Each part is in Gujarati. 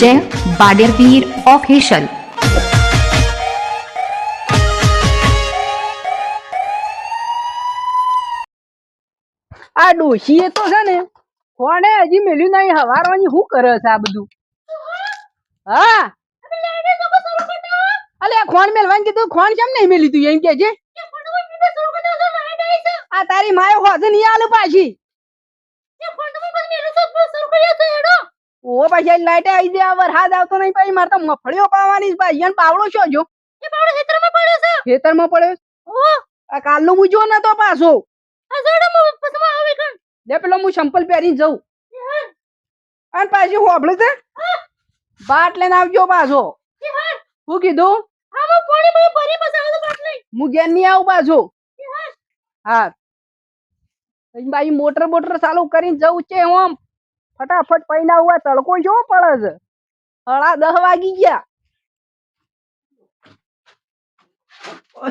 જય બાડેરવીર ઓફિશિયલ આ ડોશીએ તો છે ને કોને હજી મેલ્યું નહીં, હવારવાની શું કરે છે આ બધું? હા? અલે ખોણ મેલવાનું કીધું, ખોણ કેમ નહીં મેલી તું? એમ કે છે? આ તારી માયો હોજે નહીં આલું પાછી. ઓ પાછી આ લાઈટે આવી આ વરસાદ આવતો નહીં પછી મારે તો મફળીઓ પાવાની છે ભાઈ. પાવડો શું જો ખેતરમાં પડ્યો આ કાલનો ન તો પાછો. લે પેલો હું ચંપલ પહેરીને જઉં. અને પાછી હોબળે છે? બાટ લઈને આવજો પાછો. હું કીધું? હું ઘેર નહીં આવું પાછો. હા પછી બાઈ મોટર બોટર ચાલુ કરીને જવું છે ઓમ ફટાફટ પૈના આવું તડકો જો પડે છે. હળા દહ વાગી ગયા.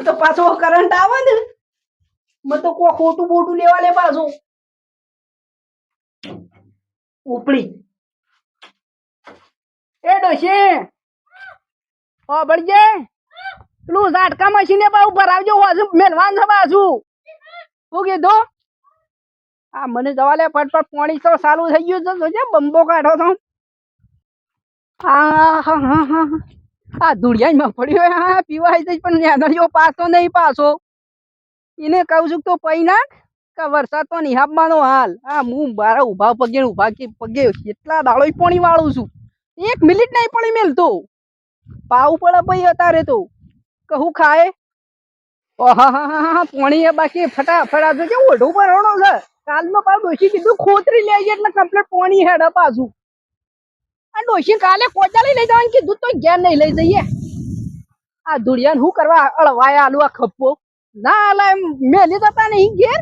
તો પાછો કરંટ આવે ને. મને તો કોઈ ખોટું બોટું લેવા લે પાછું. ઉપડી. એ ડોશી. ઓ બળજે. પેલું ઝાટકા મશીને પાછું ઉપર આવજો. મેલવાન છે છું શું કીધું? આ મને જવા લે ફટફટ પોણી તો ચાલુ થઈ ગયું છે જોજે બંબો કાઢો તો હા હા હા હા. આ ધૂળિયામાં પડ્યો હા પીવાય જઈશ પણ નેદડીઓ પાછો નહીં પાછો. એને કહું છું તો પૈ નાખ, કે વરસાદ તો નિહાબવાનો હાલ. હા હું મારા ઊભા પગે, ઊભા પગે કેટલા દાડો પોણી વાળું છું. એક મિનિટ નહીં પડી મેલતો. પાવું પડે ભાઈ અત્યારે તો. કહું ખાય? ઓહા, હા હા હા એ બાકી ફટાફટ આ કેવું ઓઢું ભરવાનો છે? કાલનો પાછું ડોશી કીધું, ખોતરી લેજે એટલે કમ્પ્લેટ પોણી હેડે પાછું. આ ડોશી કાલે કોચાલી લઈ જવાનું કીધું તો ઘેર નહીં લઈ જઈએ. આ ધૂળિયાને શું કરવા અળવાય આલુ આ ખપ્પો? ના આલા મેલી જતા નહીં ઘેર.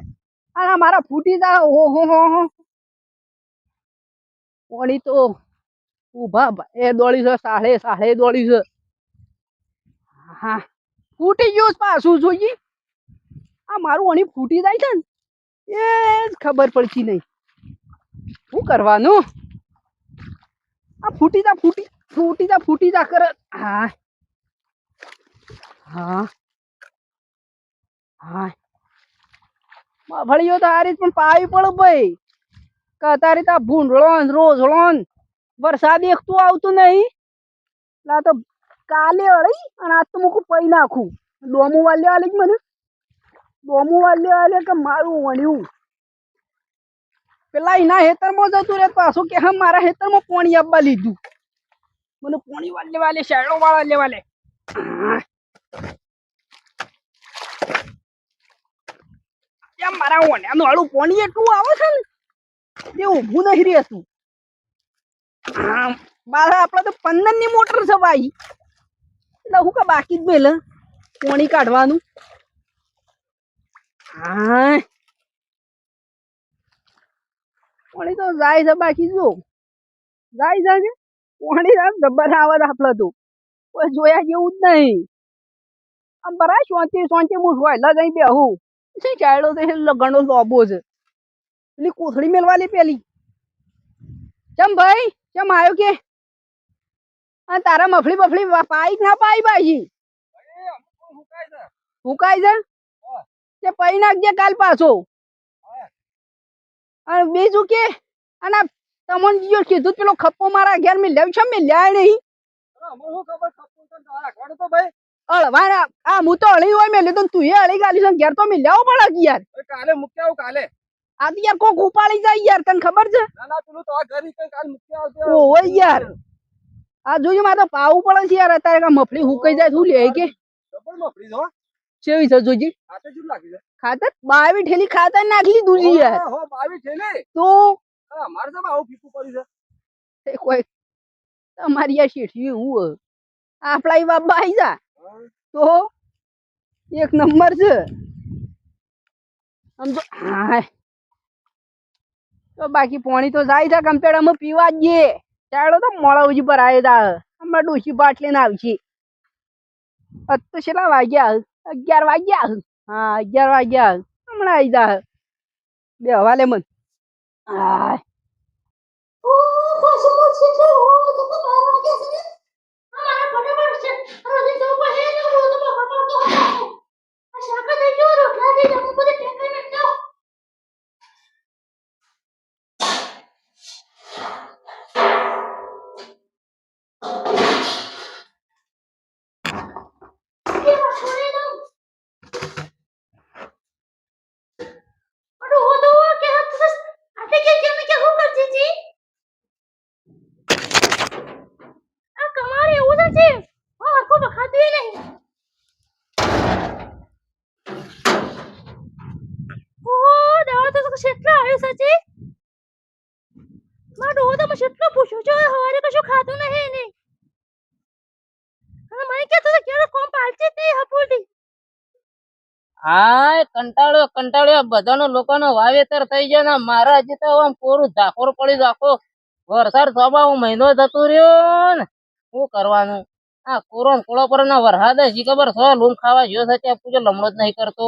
અને મારા ફૂટી જા, હો હો હો હો. પોણી તો ઊભા એ દોડી છે સાડે સાડે દોડી છે. હા, ફૂટી ગયું પાછું જોઈએ. આ મારું અણી ફૂટી જાય છે ને એ ખબર પડતી નહીં. શું કરવાનું? આ ફૂટી જા, ફૂટી ફૂટી જા ફૂટી જા કર. હા. હા. હા. મફળીઓ તો રીત પણ પાવી પડે ભાઈ. કે અત્યારે તો આ રોઝળોન વરસાદ એકતું આવતું નહીં. લા તો કાલે અળી અને આજ તો મૂકું પૈ નાખું. ડોમું વાલ્યો આલી મને? ડોમું વાલ્યો આલે કે મારું વણ્યું. પેલા એના હેતરમાં જતું રહે પાછું કે હા, મારા હેતરમાં પોણી આપવા લીધું. મને પાણી વાલે વાલે શેડો વાળા લેવા લે. મારા ઓણ્યાનું હાડું પોણી એટલું આવે છે ને તે ઊભું નહીં રહેતું. મારા આપણે તો પંદરની મોટર છે ભાઈ એટલે હું કે બાકી જ મેલે, પોણી કાઢવાનું. હા પાણી તો જાય છે બાકી જો જાય છે કે? પાણી આમ જબ્બર આવે આપણે તો. કોઈ જોયા જેવું જ નહીં. આમ બરા શાંતિ શાંતિ હું સોયલા જઈ બેહું. શું ચાયડો એ લગણનો લોબો છે. પેલી કોથળી મેલવાની પેલી. ચમ ભાઈ ચમ આવ્યો કે? આ તારા મફળી બફળી પાઈ ના પાઈ બાજી? હુકાય છે? તે પઈ નાખજે કાલ પાછો. અને બીજું કે અને તમને જો કીધું પેલો ખપ્પો મારા ઘેર મે લેવ છે મે લ્યા નહીં. હું તો અળી હોય મેં લીધું તું એ અળી ગાલી છે ઘેર તો મેં લેવો પડે યાર. કાલે મૂક્યા આવું કાલે. આ યાર કોક ઉપાડી જાય યાર તને ખબર છે? ના ના પેલું તો આ ઘર કાલ મૂક્યા આવશે ઓહો યાર. આ જોજો મારે તો પાવું પડે છે યાર અત્યારે મફળી હુકાઈ જાય શું લે કે? મફળી હો. કેવી છે જોજી? હાથે શું લાગી છે? ખાતર? બાવી ઠેલી ખાતર નાખી દીધું યાર. હો, હો, બાવી ને તો? હા, મારે તો આવું ફીકું પડ્યું છે. કોઈ તમારી આ શેઠી હું હે. આપણા એ બાબા આવી જા. હા. તો? એક નંબર છે. આમ તો હાય. તો બાકી પાણી તો જાય છે કમ્પેર અમે પીવા જઈએ. ચાલો તો મોળાવજી પર આવ્યા હતા હમણાં ડોસી બાટલી ને આવશે અત તો છેલ્લા વાગ્યા? હે? અગિયાર વાગ્યા હે. હા અગિયાર વાગ્યા હે. હમણાં આવી જા બે હવાલે મન આય કેટલા આવ્યું સાચી મારો ડોહો તો મને એટલો પૂછ્યો છે હવારે કશું ખાધું નહીં એને અને મને કહેતો હતો કે કોમ પાલતી જ નહીં હપોટી હાય, કંટાળ્યો કંટાળ્યો. બધાનો લોકોનો વાવેતર થઈ ગયો ને મારા હજી તો આમ કોરું ઝાકોર પડી રાખો વરસાદ સ્વભાવ મહિનો જતો રહ્યો ને. શું કરવાનું? આ કોરોન કોળો પર ના વરસાદ હજી ખબર છે? લૂમ ખાવા જો છે ત્યાં પૂજો લમણો જ નહીં કરતો.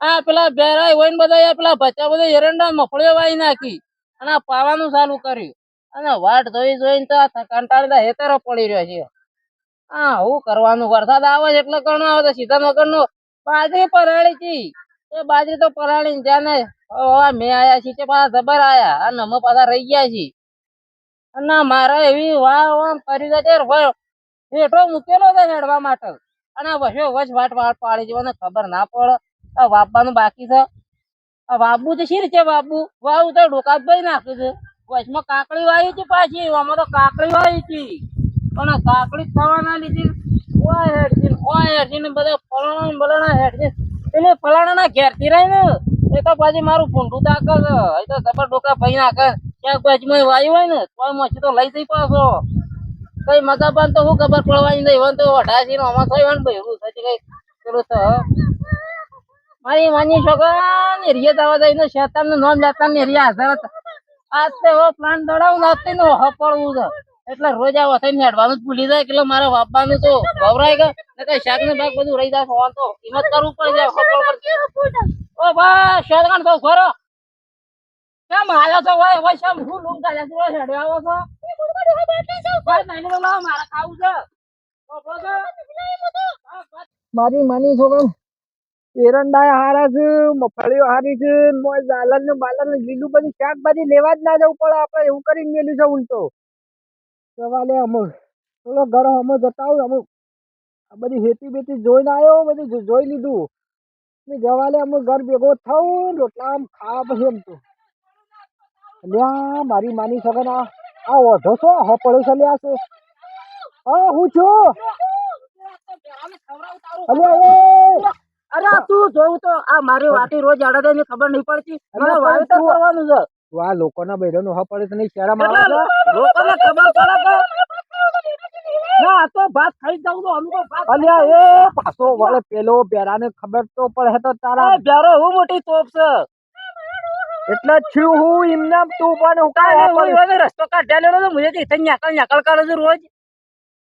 આ પેલા બેરાય હોય ને બધા પેલા બચ્ચા બધા એરંડા મફળીઓ વાઈ નાખી અને આ પાવાનું ચાલુ કર્યું. અને વાટ જોઈ જોઈને તો આ કંટાળેલા હેતરો પડી રહ્યો છે. હા શું કરવાનું? વરસાદ આવે છે એટલે ઘણો આવે તો સીધા મગરનો બાજરી પરાળી હતી એ બાજરી તો પરાળી ને ત્યાં ને મેં આયા છીએ તે પાછા જબર આયા અને અમે પાછા રહી ગયા છીએ. અને મારે એવી વાહ વાહ કરી દે છે હેઠો મૂકેલો છે હેડવા માટે. અને વસો વચ વાટ વાટ પાડી જવાને ખબર ના પડે. આ વાપવાનું બાકી છે. આ વાબુ તો શી રીતે વાબુ? વાવું તો ડોકાત ભાઈ નાખ્યું છે. વચમાં કાકડી વાવી હતી પાછી આમાં તો કાકડી વાવી હતી. પણ કાકડી થવાના હેડ ઓય હેડજી ને બધા ફલાણા બલાણા બલાણા હેડજી પેલે ફલાણાના ઘેરથી રહી ને એ તો પાછી મારું ભૂંડું તાકે છે. એ તો ડોકા ભાઈ નાખે. ક્યાંક વાયુ હોય ને, તોય મચ્છી તો લઈ જઈ પાછો. કઈ મગાબાન તો હું ખબર પડવાની નહીં વન તો અઢાસી નો આમાં થઈ ને થશે કઈ પેલું તો મારી માની છોકરા ને રિયા દાવા દઈને શેતાનનું નામ લેતા ને રિયા હતા. આજ તે હો પ્લાન દડાવું નાખતી ને હપડવું છે. એટલે રોજ આ વથાઈ નેડવાનું જ ભૂલી જાય એટલે મારા વાપવાનું તો ગભરાય ગયા. કઈ શાક ને ભાગ બધું રહી જાય હોવાનું તો હિંમત કરવું પડી ઓ બા શેરગાન તો ખરો. કેમ આવ્યો તો હોય હોય શેમ હું લૂમ કાઢ્યા તો હેડે આવો ખાવું છે. મારી માની છોકરા એરંડા હારા છે, મફળીઓ હારી છે, મોય દાલન ને બાલન લીલું બધી શાકભાજી લેવા જ ના જવું પડે. આપણે એવું કરીને મેલ્યું છે હું તો સવાલે અમુક થોડો ઘર અમે જતા અમુક આ બધી હેતી બેતી જોઈને આવ્યો બધું જોઈ લીધું. ને જવાલે અમુક ઘર ભેગો થવું રોટલા આમ ખા પછી એમ તો. લ્યા મારી માની છોકરા આ ઓઢો છો? હ પડ્યો છે લ્યા છે હા હું છું. અલ્યા અરે આ તું જોયું તો આ મારી વાટી રોજ આડા ખબર નહીં પડતી. મને વાવેતર કરવાનું છે. આ લોકોના બૈરાનું નો પડે તો નહીં એટલે છે? લોકોને ખબર પડે કે ના આ તો ભાત ખાઈ જાઉં તો અમુક ભાત અલ્યા એ પાછો વળે પેલો પેરાને ખબર તો પડે તો તારા બેરો હું મોટી તોપ છે. એટલે છું હું એમને તું પણ હું કાંઈ રસ્તો કાઢ્યા લેલો તો મુજે થી ન્યાકળ ન્યાકળ કરે છે રોજ.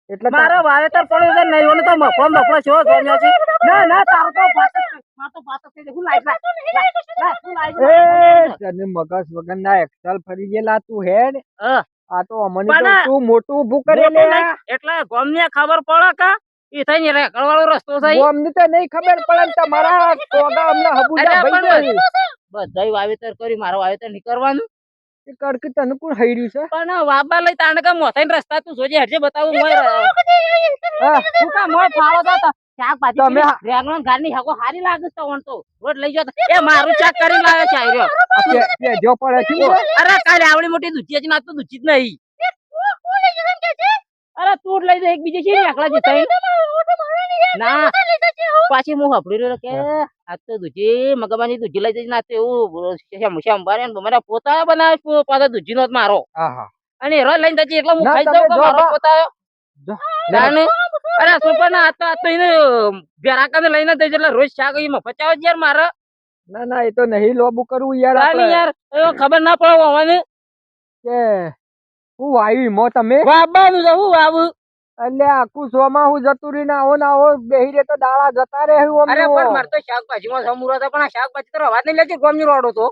એટલે મારે વાવેતર પડ્યું છે નહીં ઓને તો મફળો મફળો છો ગોમ્યો છે ના ના તારો તો ભાત જ છે. મારો તો છે. હું લાઈટ લાઈટ એ તને મગસ વગર ના એક્સલ ફરી ગયેલા તું હેડ હા. આ તો અમને પણ તો તું મોટું ઊભું કરી લે એટલે ગોમને ખબર પડે કે ઈ થઈ ને વાળો રસ્તો છે ઈ. અમને તો નહીં ખબર પડે ને તમારા કોગા અમને હબુજા ભાઈ પણ બધાય વાવેતર કરી મારે વાવેતર નહીં કરવાનું છે કડકી તને કોણ હૈર્યું છે? પણ વાબા લઈ તાણે કે મોથાઈને રસ્તા તું જોજે હરજે બતાવું મોય હા. તું કા મોય ફાળો તો શાકભાજી તમે રેગણો ઘરની હકો હારી લાગે છે ઓણ તો. રોડ લઈ જાઓ તો. એ મારું ચાક કરી લાવે છે આયરો. કે જો પડે છે. અરે કાલે આવડી મોટી દૂધી જ ના તો દૂધી જ નહીં. અરે તું લઈ દે એક બીજી છે એકલા જ થઈ ના. પાછી હું હપડી રહ્યો કે આ તો દૂધી મગવાની દૂધી લઈ જઈ ના તો એવું શ્યામ બારે મારા પોતા બનાવે પાછો દૂધી નો મારો. અને એરો લઈને જજે એટલે હું ખાઈ જાઉં મારો. પોતા જો. તાને અરે સુપર ના આ તો એને બેરાકાને લઈને જજે એટલે રોજ શાક ઈ મફત આવે યાર મારે. ના ના એ તો નહીં લોબુ કરવું યાર યાર ખબર ના પડે હોવાને કે હું આવ્યું મો તમે? છે હું વાવું. અલ્યા આખું સોમાં હું જતું રહી ના ના આવો બેહી રે તો દાળા જતા રે હું અરે પણ માર તો શાકભાજીમાં સમુરો હતો પણ આ શાકભાજી તો અવાજ નહીં લેતી ગોમની રોડો તો.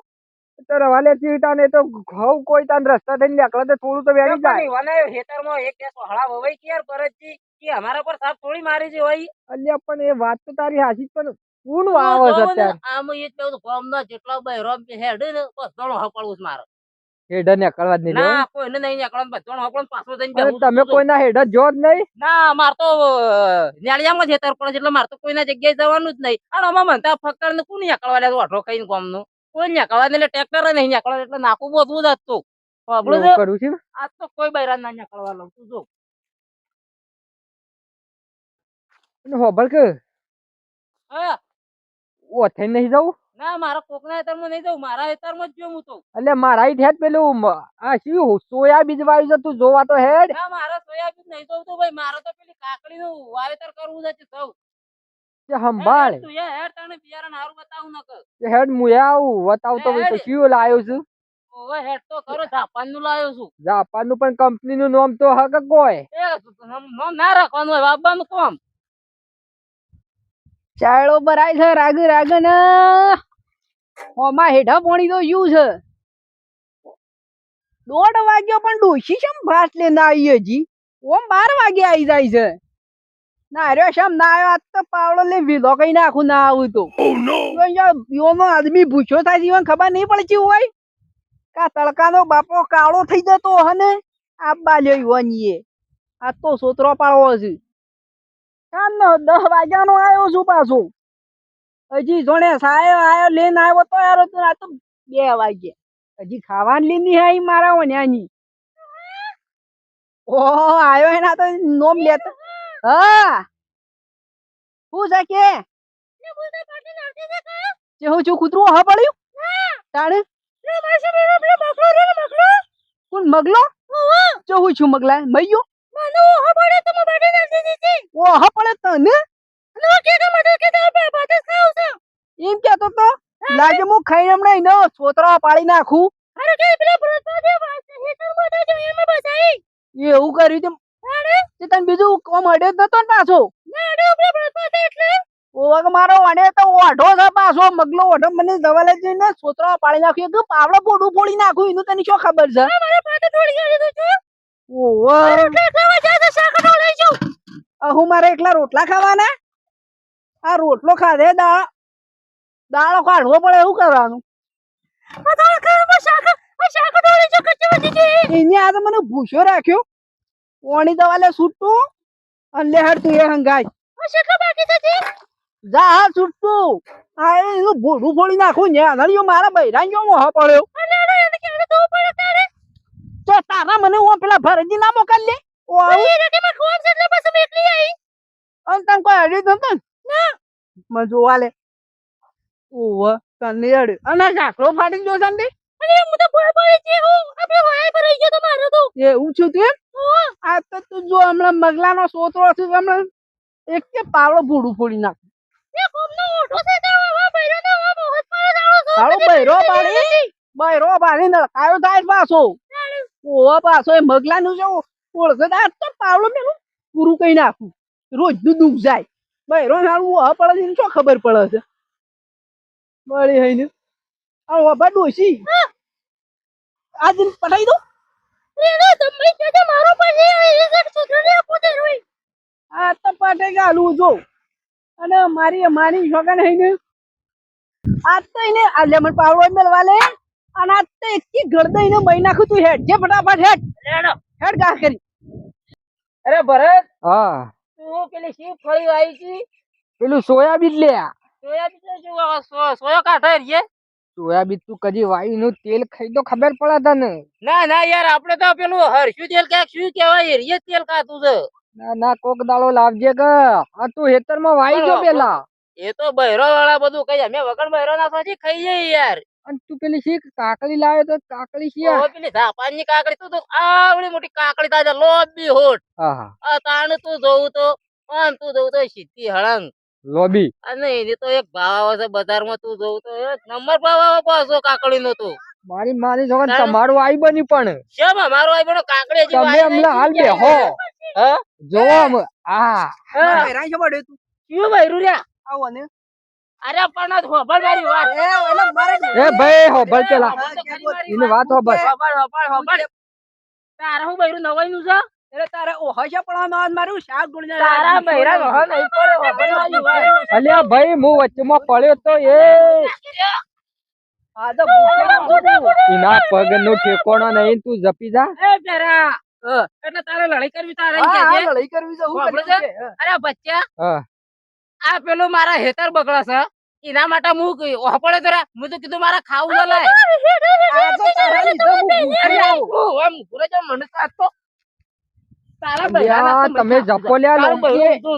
તો રવાલે ચીવતા ને તો ઘઉં કોઈ તાન રસ્તા થઈને નીકળે તો થોડું તો વેરી જાય. વને ખેતરમાં એક બે હળા વવાઈ કે યાર પરજી કે અમારા પર સાપ થોડી મારી છે હોય અલ્યા પણ એ વાત તો તારી હાજી પણ કોણ વાવે છે અત્યારે? આમ એ તો કહું ના જેટલા બહેરો હેડ ને બધાનો હપાડવું છે મારે. હેડા અકળવા જ નહીં ના કોઈ ને નહીં નીકળવાનું બધાનો હપાડવાનું પાછો જઈને તમે. કોઈના હેડર જો જ નહીં. ના માર તો ન્યાળિયામાં જ હેતર પડે એટલે માર તો કોઈના જગ્યાએ જવાનું જ નહીં. અને આમાં મનતા ફક્કર ને કોની અકળવા લે ઓઠો કઈ ગોમનું કોઈ ને અકળવા એટલે ટ્રેક્ટર નહીં અકળવા એટલે નાખું બધું જ હતું. કરું છું આજ તો કોઈ બૈરા ના નીકળવા લઉં તું જો. હોબળ કે હા. ઓથે નહીં જવું ના મારા કોકના હેતરમાં નહીં જવું મારા હેતરમાં જ જો હું તો. એટલે મારા ઈ પેલું આ શું સોયા બીજ વાવ્યું છે તું જોવા તો હેડ. ના મારા સોયાબીન નહીં જવું તો ભાઈ મારે તો પેલી કાકડી નું વાવેતર કરવું છે સૌ સંભાળ તું હેડ તને બિયારણ હારું બતાવું ન હેડ મુયા આવું બતાવ તો ભાઈ તો છું? ઓવે હેડ તો ખરો જાપાનનું લાવ્યો છું. જાપાનનું પણ કંપની નું નામ તો હક કોઈ એ નમ- ના રાખવાનું હોય વાવવાનું કોમ. ચાળો ભરાય છે રાગ રાગ ને ઓમાં હેઠા પોણી તો યુ છે. દોઢ વાગ્યો પણ ડોશી શમ ભાત લઈને આવી હજી? ઓમ બાર વાગે આવી જાય છે. ના રે શમ ના આવ્યો આજ તો પાવડો લે વિધો કઈ નાખું ના આવું તો. યોનો આદમી ભૂછો થાય જીવન ખબર નહીં પડતી હોય? કા તડકાનો બાપો કાળો થઈ જતો હને? આ બાલ્યો યુવાનીએ આ તો સોતરો પાડવો છે. કાન દસ વાગ્યાનો આવ્યો છું પાછો. હજી જોણે સાયો આયો લઈને આવ્યો તો યાર તું આ તો બે વાગે હજી ખાવાની લીધી હે મારા ઓન્યાની ઓહો આયો એના તો નોમ લેતો હા. શું છે કે? જે હું છું કૂતરું હા પડ્યું? તાણે? કોણ મગલો? જો હું છું મગલા મૈયો? મને ઓ પડે તો પાટી નાખી દીધી. ઓ હા પડે તને? નો કે કે મડે કે તો બાતે ખાવ છે એમ કેતો તો લાગે હું ખાઈને હમણે એનો છોતરા પાડી નાખું. અરે કે પેલા જે વાત હેતરમાં તો એમાં બસાઈ એવું કર્યું તેમ. તે તને બીજું કોમ અડે નતો ને પાછો. ના અડો પેલા ભરતમાં એટલે. ઓવા કે મારો વાડે તો ઓઢો છે પાછો મગલો ઓઢો મને દવાલે જઈને છોતરા પાડી નાખ્યો. કે પાવડો બોડું ફોડી નાખું એનું તને શું ખબર છે? મારા પાતે થોડી આવી તો છે. ઓવા એટલે ખાવા જા શાકડો લઈ જાઉં. હું મારે એકલા રોટલા ખાવાના? આ રોટલો ખાધે દાળ. દાળો કાઢવો પડે એવું કરવાનું? આ તો એને આ મને ભૂસ્યો રાખ્યો. ઓણી દવાલે છૂટું અને લે હટ તું એ હંગાઈ જા. હા છૂટું. આ એનું ભોડું ફોડી નાખું ને અનળિયો મારા બૈરાન મોહ પડ્યો. અડો તો તારે? મને હું પેલા ભરજી ના મોકલ લે. ઓ આવું. અને તને કોઈ અડ્યું નતું ને. મને જોવા લે. ઓવ અડ્યું અને ઝાકડો ફાટી ગયો ને હું તો ભોય પડી છે હું આપણે વાય પર આવી ગયો તો મારો તો. એવું છું તું આ તો તું જો હમણાં મગલાનો સોતરો છે હમણાં એક કે પાવડો ભૂડું ફોડી નાખ. એ કોમ નો છે તો હવે બૈરો તો હવે મોહત પર જાણો છો તારો બૈરો પાડી બૈરો પાડી નળકાયો થાય પાછો. ઓવા પાછો એ મગલાનું જો ઓળખે આ તો પાવડો મેલું પૂરું કઈ નાખું. રોજનું દુઃખ જાય. બૈરો સારું પડે છે શું ખબર પડે છે? બળી હઈને આ ઓભા ડોશી આ દિન પટાઈ દો. રેડો તમે કે મારો પાસે એ એક આપો દે રોઈ. આ તો પાટે ગાલું જો. અને મારી માની છોકરા હઈને આ તો એને આ લેમન પાવડો મેલવા લે. અને આ તો એકી ગળદા એને મહી નાખું તું હેડ. જે ફટાફટ હેડ. લેડો હેડ ગા કરી. અરે ભરત હા. તું પેલી શી ફળી આવી છી પેલું સોયાબીન લે આ. સોયાબીન તું કદી વાયુ નું તેલ ખાઈ તો ખબર પડે તને? ના ના યાર આપણે તો પેલું હરશું તેલ ક્યાંક શું કહેવાય એ તેલ ખાતું છે. ના ના કોક દાડો લાવજે કે આ તું હેતરમાં વાઈ જો. પેલા. એ તો બહેરો વાળા બધું કઈ અમે વગર બહેરો ના પછી ખાઈ જઈએ યાર. અને તું પેલી શીખ કાકડી લાવે તો કાકડી શી ઓહો, પેલી ધાપાની કાકડી તું તો આવડી મોટી કાકડી તાજે લોબી હોટ હા હા. આ તાણ તું જોવું તો આમ તું જોવું તો સીધી હળંગ. લોબી. અને એની તો એક ભાવ આવે છે બજારમાં તું જોઉં તો એક નંબર ભાવ આવે પાછો કાકડી નો તો. મારી માની છોકરા તમારું આઈ બની પણ. શેમ? અમારો આઈ બનો કાકડી હજી તમે અમને હાલ બે હો? હા? જો આમ આ હા. બૈરાઈ છે બડે તું. શું ભાઈ લ્યા? આવો ને. અરે પણ મારી વાત. એ ઓલા મારે એ ભાઈ હોભળ પેલા. હોભળ તો ખરી મારી એની વાત તારે હું બૈરું નવાઈનું છે? એટલે તારે પડવાનો આજ મારું શાક ડોળીને તારા નહીં અલ્યા ભાઈ હું વચ્ચેમાં પડ્યો તો એ. આ તો ભૂખ્યો પગનો ઠેકોણો નહીં તું જપી જા. એ એટલે તારે લડાઈ કરવી તારે છે? લડાઈ કરવી છે હું કરી છે? છે અરે બચ્ચા આ પેલું મારા હેતર બગડા છે. એના માટે હું કઈ- પડે તો. હું તો કીધું મારા ખાવું લાય. આ તો તારા લીધે હું ભૂખ્યો હું આમ ઘૂરે જાઉં, મને તો આ તો તારા બૈરા અલ્યા, ના તો તમે જપો લ્યા લડાઈ તો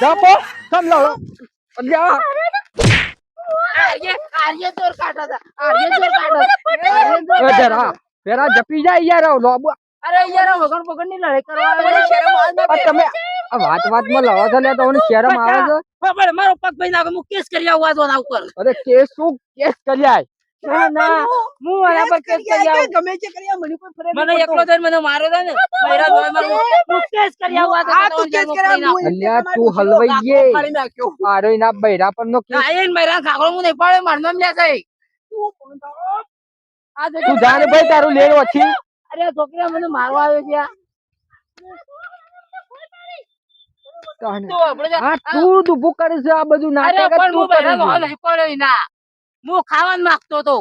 જપો. સમ અલ્યા. આર્ય આર્ય કાઢા આર્ય કાઢા. એ જરા જપી જાય યાર લોબો. અરે યાર આ વગર વગરની લડાઈ કરવા. તમે વાત વાતમાં લડો છો લ્યા તમને શરમ આવે છે? બરાબર મારો પગ ભાઈ નાખો હું કેસ કરી આવું આ જોના ઉપર. અરે કેસ શું? કેસ કર્યા ના? ના હું આના પર કેસ કરી આવું? ગમે તે કરી મને કોઈ ફરક મને એકલો થઈને મને માર્યો છે ને? બૈરા જોવા હું કેસ કરી આવું? આ આ તું કેસ તમારા અલ્યા, તું હલવાઈ ગયે. ફાડી નાખ્યો. મારો એના બૈરા પર નો કેસ ના એને બૈરા ખાખરો હું નહીં પાડે મારું નામ લે આ તું જાણે ભાઈ તારું લેર ઓછી. અરે છોકરા મને મારવા આવ્યો છે આ. તો આપણે જો- હા તું ડૂબું કરે આ બધું નાટક તું હું બૈરા નો કરે નહીં પડ્યો એના હું ખાવાનું માંગતો તો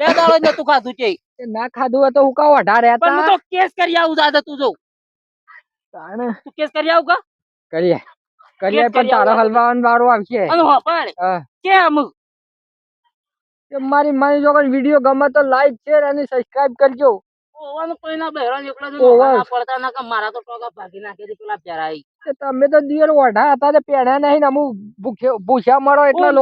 બે દાડો નતું ખાધું છે છે. ના ખાધું હોય તો હું કા વધારે પણ તો. કેસ કરી આવું દાદા તું જો. તાણે. તું કેસ કરી આવું કા? કરીએ. કરીએ પણ તારો. હલવાન વારો આવશે. અને હો પણ હા. કેમ કે મારી મારી જો વીડિયો ગમે તો લાઈક શેર અને સબસ્ક્રાઇબ કરજો. બહેરો મારા તો છે તમે તો દિયર ઓઢા હતા તે પહેણ્યા નહીં ને અમુક ભૂસ્યા મળો એટલા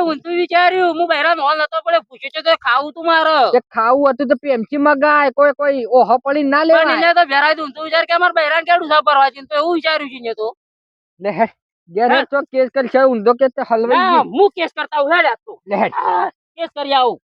ઊંધું વિચાર્યું હું બહેરા નો નતો પણ પૂછ્યું છે તો ખાવું તું મારે. ખાવું હતું તો પેમચી ગાય કોઈ કોઈ ઓહો પડી ના પણ લેવાય. એને તો ભેરાય ઊંધું વિચાર કે અમારે બહેરાને કેડું છે ભરવા તો એવું વિચાર્યું છે તો. લે હેડ તો કેસ કરશે ઊંધો કે તે હલવાઈ હું કેસ કરતા હું લે કેસ કરી આવું.